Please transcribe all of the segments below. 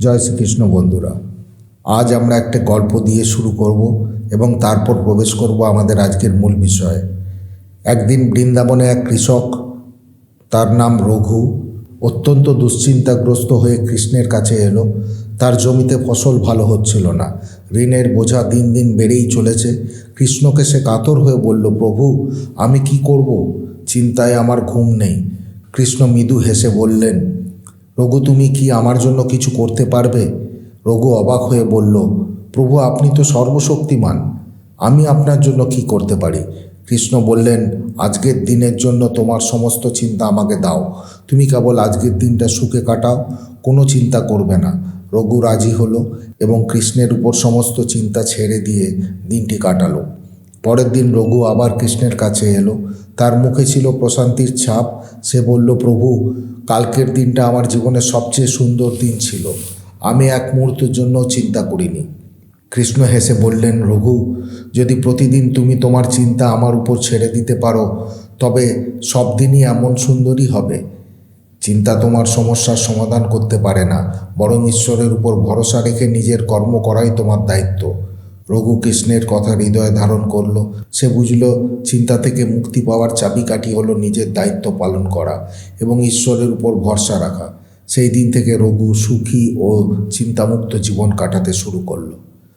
জয় শ্রীকৃষ্ণ বন্ধুরা। আজ আমরা একটা গল্প দিয়ে শুরু করব এবং তারপর প্রবেশ করব আমাদের আজকের মূল বিষয়ে। একদিন বৃন্দাবনে এক কৃষক, তার নাম রঘু, অত্যন্ত দুশ্চিন্তাগ্রস্ত হয়ে কৃষ্ণের কাছে এলো। তার জমিতে ফসল ভালো হচ্ছিল না। ঋণের বোঝা দিন দিন বেড়েই চলেছে। কৃষ্ণকে সে কাতর হয়ে বলল, প্রভু, আমি কি করব? চিন্তায় আমার ঘুম নেই। কৃষ্ণ মৃদু হেসে বললেন রঘু, তুমি কি আমার জন্য কিছু করতে পারবে? রঘু অবাক হয়ে বলল, প্রভু, আপনি তো সর্বশক্তিমান। আমি আপনার জন্য কি করতে পারি? কৃষ্ণ বললেন, আজকের দিনের জন্য তোমার সমস্ত চিন্তা আমাকে দাও। তুমি কেবল আজকের দিনটা সুখে কাটাও, কোনো চিন্তা করবে না। রঘু রাজি হলো এবং কৃষ্ণের উপর সমস্ত চিন্তা ছেড়ে দিয়ে দিনটি কাটালো। পরের দিন রঘু আবার কৃষ্ণের কাছে এলো। তার মুখে ছিল প্রশান্তির ছাপ। সে বলল, প্রভু, কালকের দিনটা আমার জীবনের সবচেয়ে সুন্দর দিন ছিল। আমি এক মুহূর্তের জন্য চিন্তা করিনি। কৃষ্ণ হেসে বললেন, রঘু, যদি প্রতিদিন তুমি তোমার চিন্তা আমার উপর ছেড়ে দিতে পারো, তবে সব দিনই এমন সুন্দরই হবে। চিন্তা তোমার সমস্যার সমাধান করতে পারে না, বরং ঈশ্বরের উপর ভরসা রেখে নিজের কর্ম করাই তোমার দায়িত্ব। রঘু কৃষ্ণের কথা হৃদয়ে ধারণ করল। সে বুঝল, চিন্তা থেকে মুক্তি পাওয়ার চাবিকাঠি হলো নিজের দায়িত্ব পালন করা এবং ঈশ্বরের উপর ভরসা রাখা। সেই দিন থেকে রঘু সুখী ও চিন্তামুক্ত জীবন কাটাতে শুরু করল।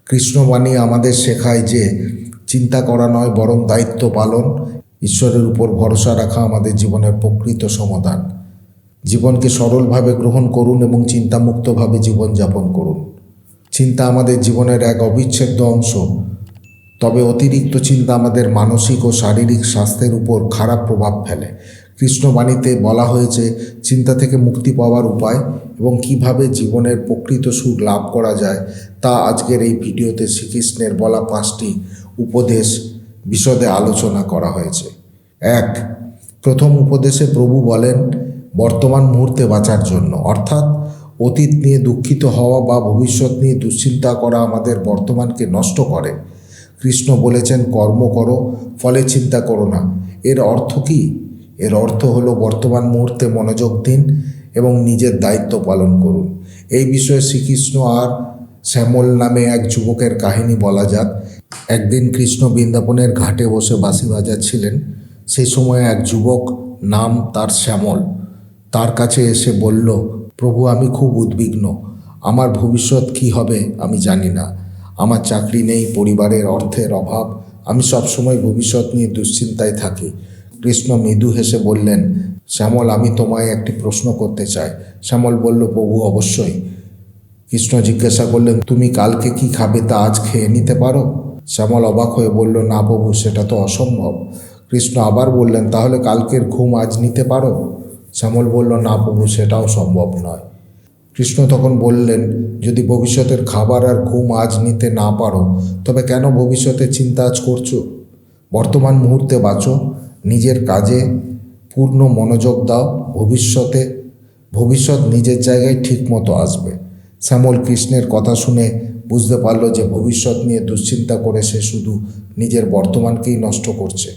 কৃষ্ণবাণী আমাদের শেখায় যে, চিন্তা করা নয় বরং দায়িত্ব পালন। ঈশ্বরের উপর ভরসা রাখা আমাদের জীবনের প্রকৃত সমাধান। জীবনকে সরলভাবে গ্রহণ করুন এবং চিন্তামুক্তভাবে জীবনযাপন করুন। চিন্তা আমাদের জীবনের এক অবিচ্ছেদ্য অংশ। তবে অতিরিক্ত চিন্তা আমাদের মানসিক ও শারীরিক স্বাস্থ্যের উপর খারাপ প্রভাব ফেলে। কৃষ্ণবাণীতে বলা হয়েছে, চিন্তা থেকে মুক্তি পাওয়ার উপায় এবং কীভাবে জীবনের প্রকৃত সুখ লাভ করা যায় তা আজকের এই ভিডিওতে শ্রীকৃষ্ণের বলা পাঁচটি উপদেশ বিশদে আলোচনা করা হয়েছে। এক, প্রথম উপদেশে প্রভু বলেন, বর্তমান মুহূর্তে বাঁচার জন্য। অর্থাৎ অতীত নিয়ে দুঃখিত হওয়া বা ভবিষ্যৎ নিয়ে দুশ্চিন্তা করা আমাদের বর্তমানকে নষ্ট করে। কৃষ্ণ বলেছেন, কর্ম করো, ফলে চিন্তা করো না। এর অর্থ কী? এর অর্থ হলো বর্তমান মুহূর্তে মনোযোগ দিন এবং নিজের দায়িত্ব পালন করুন। এই বিষয়ে শ্রীকৃষ্ণ আর শ্যামল নামে এক যুবকের কাহিনী বলা যাক। একদিন কৃষ্ণ বৃন্দাবনের ঘাটে বসে বাঁশি বাজাচ্ছিলেন। সেই সময় এক যুবক নাম তার শ্যামল। তার কাছে এসে বলল প্রভু, আমি খুব উদ্বিগ্ন। আমার ভবিষ্যৎ কি হবে আমি জানি না। আমার চাকরি নেই, পরিবারের অর্থের অভাব। আমি সবসময় ভবিষ্যৎ নিয়ে দুশ্চিন্তায় থাকি। কৃষ্ণ মৃদু হেসে বললেন, শ্যামল, আমি তোমায় একটি প্রশ্ন করতে চাই। শ্যামল বলল, প্রভু, অবশ্যই। কৃষ্ণ জিজ্ঞাসা করলেন, তুমি কালকে কি খাবে তা আজ খেয়ে নিতে পারো? শ্যামল অবাক হয়ে বলল, না প্রভু, সেটা তো অসম্ভব। কৃষ্ণ আবার বললেন, তাহলে কালকের ঘুম আজ নিতে পারো? শ্যামল বলল, না প্রভু, সেটাও সম্ভব নয়। কৃষ্ণ তখন বললেন, যদি ভবিষ্যতের খাবার আর ঘুম আজ নিতে না পারো, তবে কেন ভবিষ্যতে চিন্তা আজ করছ? বর্তমান মুহূর্তে বাঁচো, নিজের কাজে পূর্ণ মনোযোগ দাও, ভবিষ্যতে, ভবিষ্যৎ নিজের জায়গায় ঠিক মতো আসবে। শ্যামল কৃষ্ণের কথা শুনে বুঝতে পারল যে ভবিষ্যৎ নিয়ে দুশ্চিন্তা করে সে শুধু নিজের বর্তমানকেই নষ্ট করছে।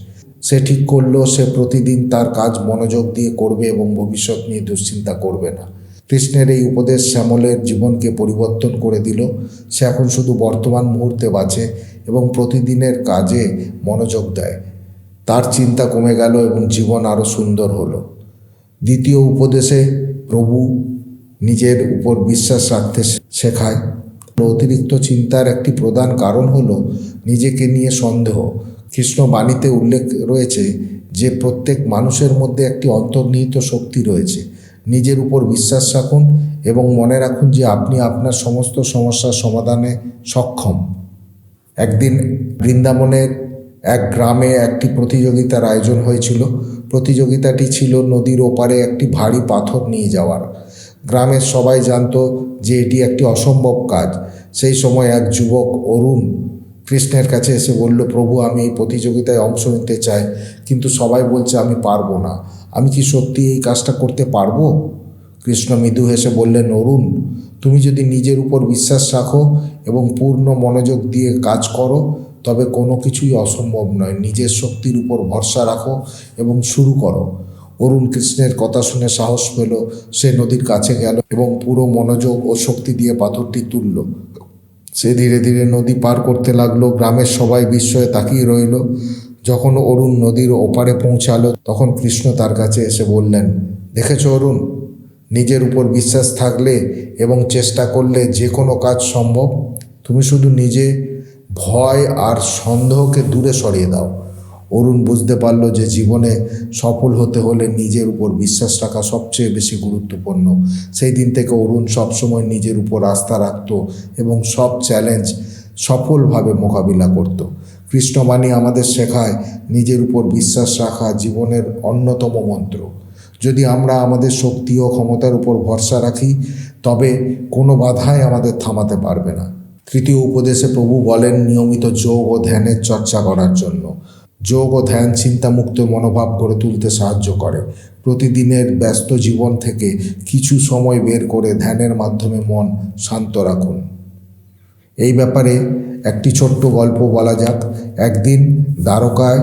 সে ঠিক করল সে প্রতিদিন তার কাজ মনোযোগ দিয়ে করবে এবং ভবিষ্যৎ নিয়ে দুশ্চিন্তা করবে না। কৃষ্ণের এই উপদেশ শ্যামলের জীবনকে পরিবর্তন করে দিল। সে এখন শুধু বর্তমান মুহূর্তে বাঁচে এবং প্রতিদিনের কাজে মনোযোগ দেয়। তার চিন্তা কমে গেল এবং জীবন আরও সুন্দর হলো। দ্বিতীয় উপদেশে প্রভু নিজের উপর বিশ্বাস রাখতে শেখায়। অতিরিক্ত চিন্তার একটি প্রধান কারণ হলো নিজেকে নিয়ে সন্দেহ। কৃষ্ণ বাণীতে উল্লেখ রয়েছে যে প্রত্যেক মানুষের মধ্যে একটি অন্তর্নিহিত শক্তি রয়েছে। নিজের উপর বিশ্বাস রাখুন এবং মনে রাখুন যে আপনি আপনার সমস্ত সমস্যার সমাধানে সক্ষম। একদিন বৃন্দাবনের এক গ্রামে একটি প্রতিযোগিতার আয়োজন হয়েছিল। প্রতিযোগিতাটি ছিল নদীর ওপারে একটি ভারী পাথর নিয়ে যাওয়ার। গ্রামের সবাই জানতো যে এটি একটি অসম্ভব কাজ। সেই সময় এক যুবক অরুণ কৃষ্ণের কাছে এসে বলল, প্রভু, আমি এই প্রতিযোগিতায় অংশ নিতে চাই, কিন্তু সবাই বলছে আমি পারব না। আমি কি সত্যি এই কাজটা করতে পারব? কৃষ্ণ মৃদু হেসে বললেন, অরুণ, তুমি যদি নিজের উপর বিশ্বাস রাখো এবং পূর্ণ মনোযোগ দিয়ে কাজ করো, তবে কোনো কিছুই অসম্ভব নয়। নিজের শক্তির উপর ভরসা রাখো এবং শুরু করো। অরুণ কৃষ্ণের কথা শুনে সাহস পেল, সে নদীর কাছে গেল এবং পুরো মনোযোগ ও শক্তি দিয়ে পাথরটি তুলল। সে ধীরে ধীরে নদী পার করতে লাগল, গ্রামের সবাই বিস্ময়ে তাকিয়ে রইল। যখন অরুণ নদীর ওপারে পৌঁছালো, তখন কৃষ্ণ তার কাছে এসে বললেন, দেখেছ অরুণ, নিজের উপর বিশ্বাস থাকলে এবং চেষ্টা করলে যে কোনো কাজ সম্ভব। তুমি শুধু নিজে ভয় আর সন্দেহকে দূরে সরিয়ে দাও। অরুণ বুঝতে পারল যে জীবনে সফল হতে হলে নিজের উপর বিশ্বাস রাখা সবচেয়ে বেশি গুরুত্বপূর্ণ। সেই দিন থেকে অরুণ সবসময় নিজের উপর আস্থা রাখত এবং সব চ্যালেঞ্জ সফলভাবে মোকাবিলা করত। কৃষ্ণবাণী আমাদের শেখায়, নিজের উপর বিশ্বাস রাখা জীবনের অন্যতম মন্ত্র। যদি আমরা আমাদের শক্তি ও ক্ষমতার উপর ভরসা রাখি, তবে কোনো বাধাই আমাদের থামাতে পারবে না। তৃতীয় উপদেশে প্রভু বলেন নিয়মিত যোগ ও ধ্যানের চর্চা করার জন্য। যোগ ও ধ্যান চিন্তামুক্ত মনোভাব গড়ে তুলতে সাহায্য করে। প্রতিদিনের ব্যস্ত জীবন থেকে কিছু সময় বের করে ধ্যানের মাধ্যমে মন শান্ত রাখুন। এই ব্যাপারে একটি ছোট্ট গল্প বলা যাক। একদিন দ্বারকায়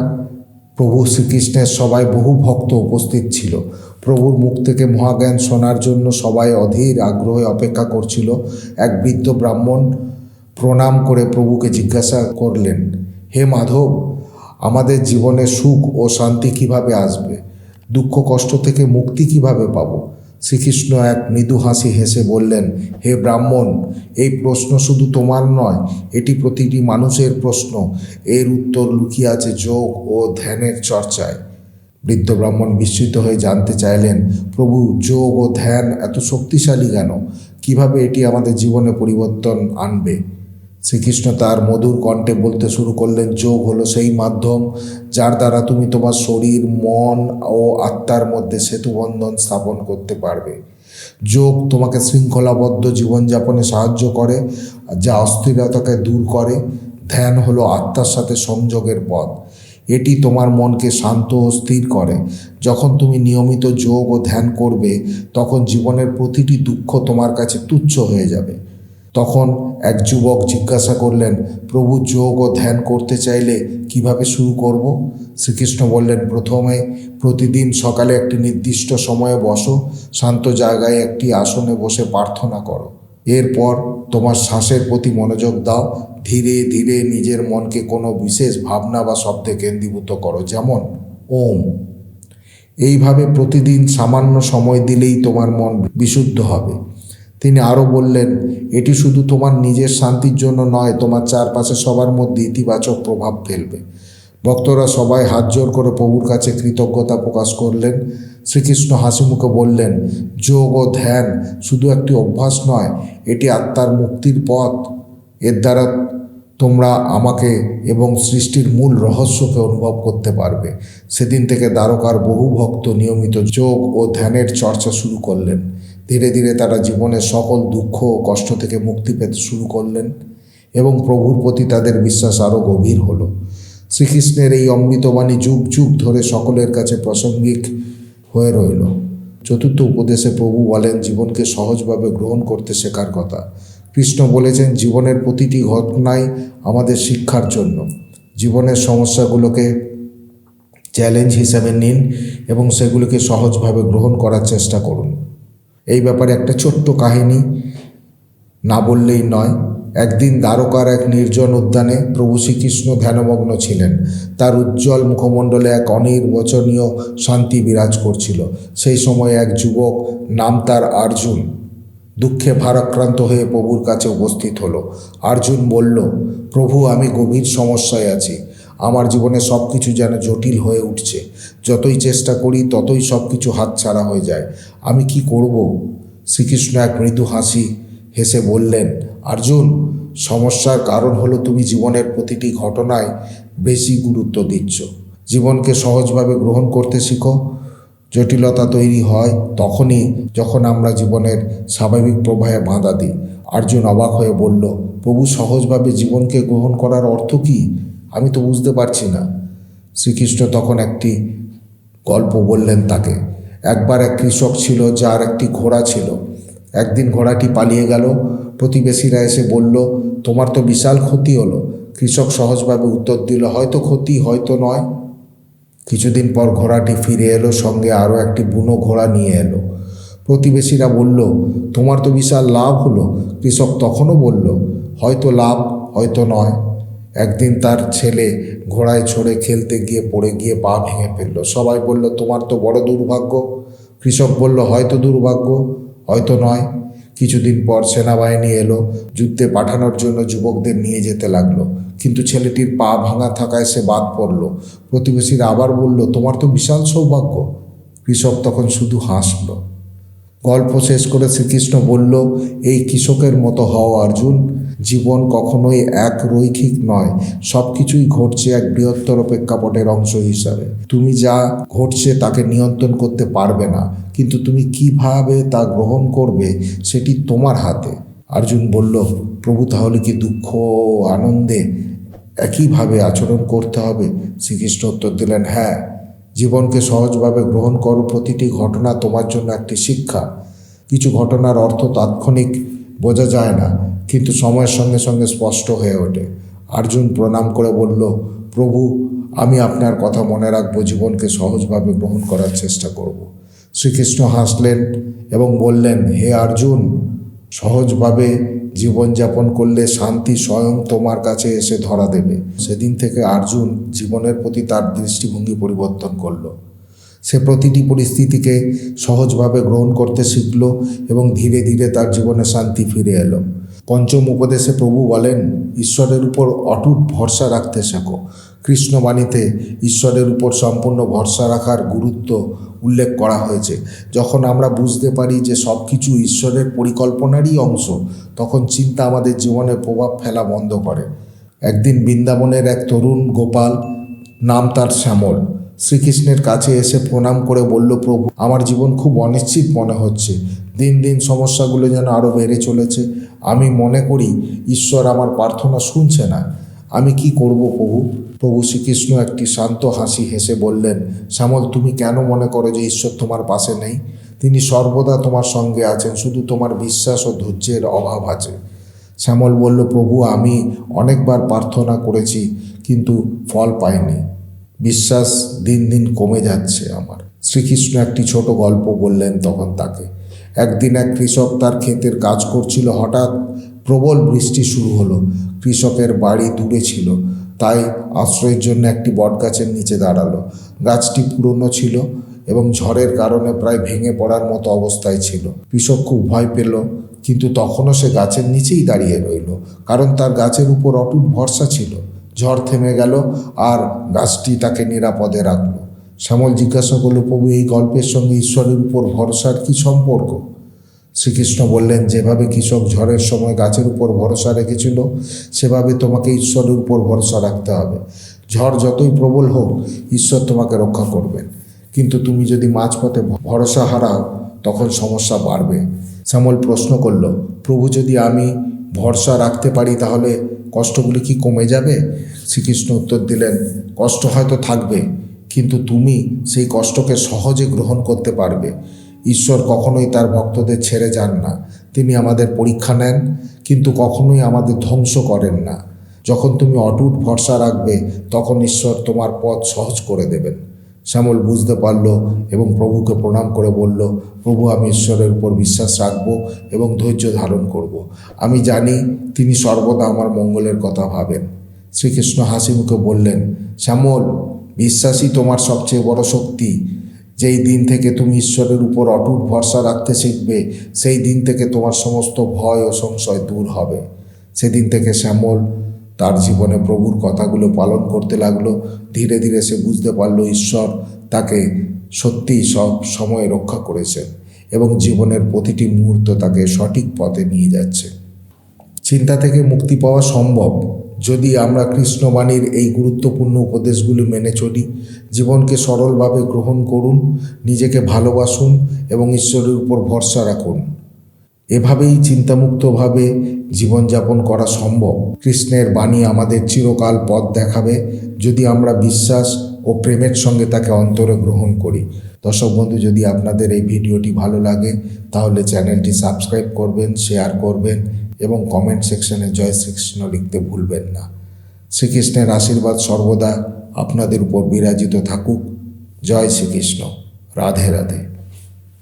প্রভু শ্রীকৃষ্ণের সবাই বহু ভক্ত উপস্থিত ছিল। প্রভুর মুখ থেকে মহাজ্ঞান শোনার জন্য সবাই অধীর আগ্রহে অপেক্ষা করছিল। এক বৃদ্ধ ব্রাহ্মণ প্রণাম করে প্রভুকে জিজ্ঞাসা করলেন, হে মাধব আমাদের জীবনে সুখ ও শান্তি কীভাবে আসবে? দুঃখ, কষ্ট থেকে মুক্তি কীভাবে পাবো? শ্রীকৃষ্ণ এক মৃদু হাসি হেসে বললেন, হে ব্রাহ্মণ, এই প্রশ্ন শুধু তোমার নয়, এটি প্রতিটি মানুষের প্রশ্ন। এর উত্তর লুকিয়ে আছে যোগ ও ধ্যানের চর্চায়। বৃদ্ধ ব্রাহ্মণ বিস্মিত হয়ে জানতে চাইলেন, প্রভু, যোগ ও ধ্যান এত শক্তিশালী কেন? কীভাবে এটি আমাদের জীবনে পরিবর্তন আনবে? শ্রীকৃষ্ণ তার মধুর কণ্ঠে বলতে শুরু করলেন, যোগ হলো সেই মাধ্যম যার দ্বারা তুমি তোমার শরীর, মন ও আত্মার মধ্যে সেতুবন্ধন স্থাপন করতে পারবে। যোগ তোমাকে শৃঙ্খলাবদ্ধ জীবনযাপনে সাহায্য করে, যা অস্থিরতাকে দূর করে। ধ্যান হলো আত্মার সাথে সংযোগের পথ। এটি তোমার মনকে শান্ত ও স্থির করে। যখন তুমি নিয়মিত যোগ ও ধ্যান করবে, তখন জীবনের প্রতিটি দুঃখ তোমার কাছে তুচ্ছ হয়ে যাবে। তখন এক যুবক জিজ্ঞাসা করলেন, প্রভু যোগ ও ধ্যান করতে চাইলে কীভাবে শুরু করব? শ্রীকৃষ্ণ বললেন, প্রথমে প্রতিদিন সকালে একটি নির্দিষ্ট সময়ে বসো, শান্ত জায়গায় একটি আসনে বসে প্রার্থনা করো। এরপর তোমার শ্বাসের প্রতি মনোযোগ দাও, ধীরে ধীরে নিজের মনকে কোনো বিশেষ ভাবনা বা শব্দে কেন্দ্রীভূত করো, যেমন ওম। এইভাবে প্রতিদিন সামান্য সময় দিলেই তোমার মন বিশুদ্ধ হবে। তিনি আরও বললেন, এটি শুধু তোমার নিজের শান্তির জন্য নয়, তোমার চারপাশে সবার মধ্যে ইতিবাচক প্রভাব ফেলবে। ভক্তরা সবাই হাত জোর করে প্রভুর কাছে কৃতজ্ঞতা প্রকাশ করলেন। শ্রীকৃষ্ণ হাসি মুখে বললেন, যোগ ও ধ্যান শুধু একটি অভ্যাস নয়, এটি আত্মার মুক্তির পথ। এর দ্বারা তোমরা আমাকে এবং সৃষ্টির মূল রহস্যকে অনুভব করতে পারবে। সেদিন থেকে দ্বারকার বহু ভক্ত নিয়মিত যোগ ও ধ্যানের চর্চা শুরু করলেন। ধীরে ধীরে তারা জীবনের সকল দুঃখ ও কষ্ট থেকে মুক্তি পেতে শুরু করলেন এবং প্রভুর প্রতি তাদের বিশ্বাস আরও গভীর হলো। শ্রীকৃষ্ণের এই অমৃতবাণী যুগ যুগ ধরে সকলের কাছে প্রাসঙ্গিক হয়ে রইল। চতুর্থ উপদেশে প্রভু বলেন, জীবনকে সহজভাবে গ্রহণ করতে শেখার কথা। কৃষ্ণ বলেছেন, জীবনের প্রতিটি ঘটনাই আমাদের শিক্ষার জন্য। জীবনের সমস্যাগুলোকে চ্যালেঞ্জ হিসেবে নিন এবং সেগুলোকে সহজভাবে গ্রহণ করার চেষ্টা করুন। এই ব্যাপারে একটা ছোট্ট কাহিনী না বললেই নয়। একদিন দ্বারকার এক নির্জন উদ্যানে প্রভু শ্রীকৃষ্ণ ধ্যানমগ্ন ছিলেন। তার উজ্জ্বল মুখমণ্ডলে এক অনির্বচনীয় শান্তি বিরাজ করছিল। সেই সময় এক যুবক নাম তার অর্জুন দুঃখে ভারাক্রান্ত হয়ে প্রভুর কাছে উপস্থিত হলো। আর্জুন বলল, প্রভু, আমি গভীর সমস্যায় আছি। আমার জীবনে সব কিছু যেন জটিল হয়ে উঠছে। যতই চেষ্টা করি, ততই সব কিছু হাতছাড়া হয়ে যায়। আমি কি করব? শ্রীকৃষ্ণ এক মৃদু হাসি হেসে বললেন অর্জুন সমস্যার কারণ হলো তুমি জীবনের প্রতিটি ঘটনায় বেশি গুরুত্ব দিচ্ছ। জীবনকে সহজভাবে গ্রহণ করতে শিখো। জটিলতা তৈরি হয় তখনই যখন আমরা জীবনের স্বাভাবিক প্রবাহে বাঁধা দিই। অর্জুন অবাক হয়ে বলল, প্রভু, সহজভাবে জীবনকে গ্রহণ করার অর্থ কী? আমি তো বুঝতে পারছি না। শ্রীকৃষ্ণ তখন একটি গল্প বললেন তাকে। একবার এক কৃষক ছিল, যার একটি ঘোড়া ছিল। একদিন ঘোড়াটি পালিয়ে গেল। প্রতিবেশীরা এসে বলল, তোমার তো বিশাল ক্ষতি হলো। কৃষক সহজভাবে উত্তর দিল, হয়তো ক্ষতি, হয়তো নয়। কিছুদিন পর ঘোড়াটি ফিরে এলো, সঙ্গে আরও একটি বুনো ঘোড়া নিয়ে এলো। প্রতিবেশীরা বলল, তোমার তো বিশাল লাভ হলো। কৃষক তখনও বলল, হয়তো লাভ, হয়তো নয়। একদিন তার ছেলে ঘোড়ায় চড়ে খেলতে গিয়ে পড়ে গিয়ে পা ভেঙে ফেলল। সবাই বলল, তোমার তো বড় দুর্ভাগ্য। কৃষক বলল, হয়তো দুর্ভাগ্য, হয়তো নয়। কিছুদিন পর সেনাবাহিনী এলো, যুদ্ধে পাঠানোর জন্য যুবকদের নিয়ে যেতে লাগল। কিন্তু ছেলেটির পা ভাঙা থাকায় সে বাদ পড়ল। প্রতিবেশীরা আবার বলল, তোমার তো বিশাল সৌভাগ্য। কৃষক তখন শুধু হাসলো। গল্প শেষ করে শ্রীকৃষ্ণ বলল, এই কৃষকের মতো হও অর্জুন। জীবন কখনোই এক রৈখিক নয় সব কিছুই ঘটছে এক বৃহত্তর প্রেক্ষাপটের অংশ হিসাবে। তুমি যা ঘটছে তাকে নিয়ন্ত্রণ করতে পারবে না, কিন্তু তুমি কীভাবে তা গ্রহণ করবে সেটি তোমার হাতে। অর্জুন বলল, প্রভু, তাহলে কি দুঃখ আনন্দে একইভাবে আচরণ করতে হবে? শ্রীকৃষ্ণ উত্তর দিলেন হ্যাঁ জীবনকে সহজভাবে গ্রহণ করো, প্রতিটি ঘটনা তোমার জন্য একটি শিক্ষা। কিছু ঘটনার অর্থ তাৎক্ষণিক, বোঝা যায় না। কিন্তু সময়ের সঙ্গে সঙ্গে স্পষ্ট হয়ে ওঠে। অর্জুন প্রণাম করে বলল, প্রভু, আমি আপনার কথা মনে রাখব, জীবনকে সহজভাবে গ্রহণ করার চেষ্টা করব। শ্রীকৃষ্ণ হাসলেন এবং বললেন, হে অর্জুন, সহজভাবে জীবনযাপন করলে শান্তি স্বয়ং তোমার কাছে এসে ধরা দেবে। সেদিন থেকে অর্জুন জীবনের প্রতি তার দৃষ্টিভঙ্গি পরিবর্তন করল। সে প্রতিটি পরিস্থিতিকে সহজভাবে গ্রহণ করতে শিখল এবং ধীরে ধীরে তার জীবনে শান্তি ফিরে এলো। পঞ্চম উপদেশে প্রভু বলেন, ঈশ্বরের উপর অটুট ভরসা রাখতে শেখো। কৃষ্ণবাণীতে ঈশ্বরের উপর সম্পূর্ণ ভরসা রাখার গুরুত্ব উল্লেখ করা হয়েছে। যখন আমরা বুঝতে পারি যে সব কিছু ঈশ্বরের পরিকল্পনারই অংশ, তখন চিন্তা আমাদের জীবনে প্রভাব ফেলা বন্ধ করে। একদিন বৃন্দাবনের এক তরুণ গোপাল, নাম তার শ্যামল। শ্রীকৃষ্ণের কাছে এসে প্রণাম করে বলল, প্রভু, আমার জীবন খুব অনিশ্চিত মনে হচ্ছে। দিন দিন সমস্যাগুলো যেন আরও বেড়ে চলেছে। আমি মনে করি, ঈশ্বর আমার প্রার্থনা শুনছে না। আমি কি করব প্রভু? প্রভু শ্রীকৃষ্ণ একটি শান্ত হাসি হেসে বললেন, শ্যামল, তুমি কেন মনে করো যে ঈশ্বর তোমার পাশে নেই? তিনি সর্বদা তোমার সঙ্গে আছেন, শুধু তোমার বিশ্বাস ও ধৈর্যের অভাব আছে। শ্যামল বলল, প্রভু, আমি অনেকবার প্রার্থনা করেছি, কিন্তু ফল পাইনি। বিশ্বাস দিন দিন কমে যাচ্ছে আমার। শ্রীকৃষ্ণ একটি ছোট গল্প বললেন তখন তাকে। একদিন এক কৃষক তার ক্ষেতের কাজ করছিল, হঠাৎ প্রবল বৃষ্টি শুরু হলো। কৃষকের বাড়ি দূরে ছিল, তাই আশ্রয়ের জন্য একটি বটগাছের নিচে দাঁড়াল। গাছটি পুরনো ছিল এবং ঝড়ের কারণে প্রায় ভেঙে পড়ার মতো অবস্থায় ছিল। কৃষক খুব ভয় পেল, কিন্তু তখনও সে গাছের নিচেই দাঁড়িয়ে রইল, কারণ তার গাছের উপর অটুট ভরসা ছিল। ঝড় থেমে গেল আর গাছটি তাকে নিরাপদে রাখল। শ্যামল জিজ্ঞাসা করল, প্রভু, এই গল্পের সঙ্গে ঈশ্বরের উপর ভরসার কি সম্পর্ক? শ্রীকৃষ্ণ বললেন, যেভাবে কৃষক ঝড়ের সময় গাছের উপর ভরসা রেখেছিল, সেভাবে তোমাকে ঈশ্বরের উপর ভরসা রাখতে হবে। ঝড় যতই প্রবল হোক, ঈশ্বর তোমাকে রক্ষা করবেন। কিন্তু তুমি যদি মাঝপথে ভরসা হারাও, তখন সমস্যা বাড়বে। শ্যামল প্রশ্ন করল, প্রভু, যদি আমি ভরসা রাখতে পারি, তাহলে কষ্টগুলি কি কমে যাবে? শ্রীকৃষ্ণ উত্তর দিলেন, কষ্ট হয়তো থাকবে, কিন্তু তুমি সেই কষ্টকে সহজে গ্রহণ করতে পারবে। ঈশ্বর কখনোই তার ভক্তদের ছেড়ে যান না। তিনি আমাদের পরীক্ষা নেন, কিন্তু কখনোই আমাদের ধ্বংস করেন না। যখন তুমি অটুট ভরসা রাখবে, তখন ঈশ্বর তোমার পথ সহজ করে দেবেন। শ্যামল বুঝতে পারল এবং প্রভুকে প্রণাম করে বলল, প্রভু, আমি ঈশ্বরের উপর বিশ্বাস রাখব এবং ধৈর্য ধারণ করব। আমি জানি তিনি সর্বদা আমার মঙ্গলের কথা ভাবেন। শ্রীকৃষ্ণ হাসি মুখে বললেন, শ্যামল, বিশ্বাসই তোমার সবচেয়ে বড় শক্তি। যেই দিন থেকে তুমি ঈশ্বরের উপর অটুট ভরসা রাখতে শিখবে, সেই দিন থেকে তোমার সমস্ত ভয় ও সংশয় দূর হবে। সেদিন থেকে শ্যামল তার জীবনে প্রভুর কথাগুলো পালন করতে লাগল। ধীরে ধীরে সে বুঝতে পারল ঈশ্বর তাকে সত্যিই সব সময় রক্ষা করেছেন এবং জীবনের প্রতিটি মুহূর্ত তাকে সঠিক পথে নিয়ে যাচ্ছে। চিন্তা থেকে মুক্তি পাওয়া সম্ভব। যদি আমরা কৃষ্ণবাণীর এই গুরুত্বপূর্ণ উপদেশগুলি মেনে চলি, জীবনকে সরলভাবে গ্রহণ করুন, নিজেকে ভালোবাসুন এবং ঈশ্বরের উপর ভরসা রাখুন। এভাবেই চিন্তামুক্তভাবে জীবনযাপন করা সম্ভব। কৃষ্ণের বাণী আমাদের চিরকাল পথ দেখাবে যদি আমরা বিশ্বাস ও প্রেমের সঙ্গে তাকে অন্তরে গ্রহণ করি। দর্শক বন্ধু, যদি আপনাদের এই ভিডিওটি ভালো লাগে, তাহলে চ্যানেলটি সাবস্ক্রাইব করবেন, শেয়ার করবেন এবং কমেন্ট সেকশনে জয় শ্রীকৃষ্ণ লিখতে ভুলবেন না। শ্রীকৃষ্ণের আশীর্বাদ সর্বদা আপনাদের উপর বিরাজিত থাকুক। জয় শ্রীকৃষ্ণ। রাধে রাধে।